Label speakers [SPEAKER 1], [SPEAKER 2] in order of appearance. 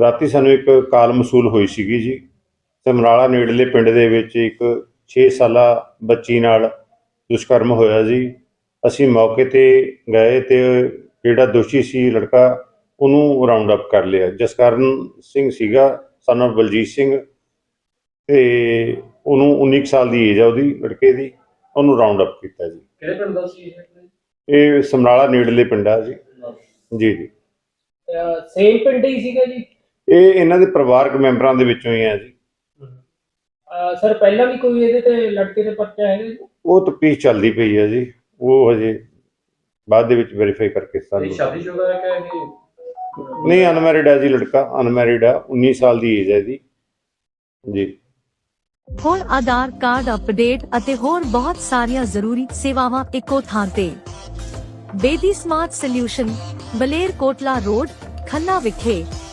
[SPEAKER 1] ਰਾਤੀ ਸਾਨੂੰ ਇੱਕ ਕਾਲ ਮਸੂਲ ਹੋਈ ਸੀਗੀ ਜੀ। ਸਮਰਾਲਾ ਨੇੜਲੇ ਪਿੰਡ ਦੇ ਵਿੱਚ ਇੱਕ 6 ਸਾਲਾ ਬੱਚੀ ਨਾਲ ਦੁਸ਼ਕਰਮ ਹੋਇਆ ਜੀ। ਅਸੀਂ ਮੌਕੇ ਤੇ ਗਏ ਤੇ ਜਿਹੜਾ ਦੋਸ਼ੀ ਸੀ ਲੜਕਾ ਉਹਨੂੰ ਰਾਉਂਡ ਅਪ ਕਰ ਲਿਆ। ਜਸਕਰਨ ਸਿੰਘ ਸੀਗਾ of ਬਲਜੀਤ ਸਿੰਘ। ਤੇ ਉਹਨੂੰ 19 ਕੁ ਸਾਲ ਦੀ ਏਜ ਆ ਉਹਦੀ ਲੜਕੇ ਦੀ। ਉਹਨੂੰ ਰਾਉਂਡ ਅਪ ਕੀਤਾ ਜੀ।
[SPEAKER 2] ਕਿਹੜੇ ਪਿੰਡ ਦਾ ਸੀ ਇਹ
[SPEAKER 1] ਇਹ ਸਮਰਾਲਾ ਨੇੜਲੇ ਪਿੰਡ ਆ ਜੀ। ਜੀ ਜੀ।
[SPEAKER 2] ਸੇਮ ਪਿੰਡ ਹੀ ਸੀਗਾ ਜੀ?
[SPEAKER 1] ਇਹ ਇਹਨਾਂ ਦੇ ਪਰਿਵਾਰਕ ਮੈਂਬਰਾਂ ਦੇ ਵਿੱਚੋਂ ਹੀ ਆ ਜੀ।
[SPEAKER 2] ਸਰ ਪਹਿਲਾਂ ਵੀ ਕੋਈ ਇਹਦੇ ਤੇ ਲੜਕੇ ਦੇ ਪਰਚਾ ਹੈਗਾ ਜੀ?
[SPEAKER 1] ਉਹ ਤਫਤੀਸ਼ ਚੱਲਦੀ ਪਈ ਹੈ ਜੀ। ਉਹ ਹਜੇ ਬਾਅਦ ਦੇ ਵਿੱਚ ਵੈਰੀਫਾਈ ਕਰਕੇ ਸਾਨੂੰ
[SPEAKER 2] ਸ਼ਾਦੀशुदा ਹੈ ਕਿ ਇਹ
[SPEAKER 1] ਨਹੀਂ ਅਨਮੈਰਿਡ ਹੈ ਜੀ ਲੜਕਾ। ਅਨਮੈਰਿਡ ਆ 19 ਸਾਲ ਦੀ ਏਜ ਹੈ ਜੀ। ਜੀ।
[SPEAKER 3] ਹੋਰ ਆਧਾਰ ਕਾਰਡ ਅਪਡੇਟ ਅਤੇ ਹੋਰ ਬਹੁਤ ਸਾਰੀਆਂ ਜ਼ਰੂਰੀ ਸੇਵਾਵਾਂ ਇੱਕੋ ਥਾਂ ਤੇ। Bedi smart solution Baler Kotla road Khanna ਵਿਖੇ।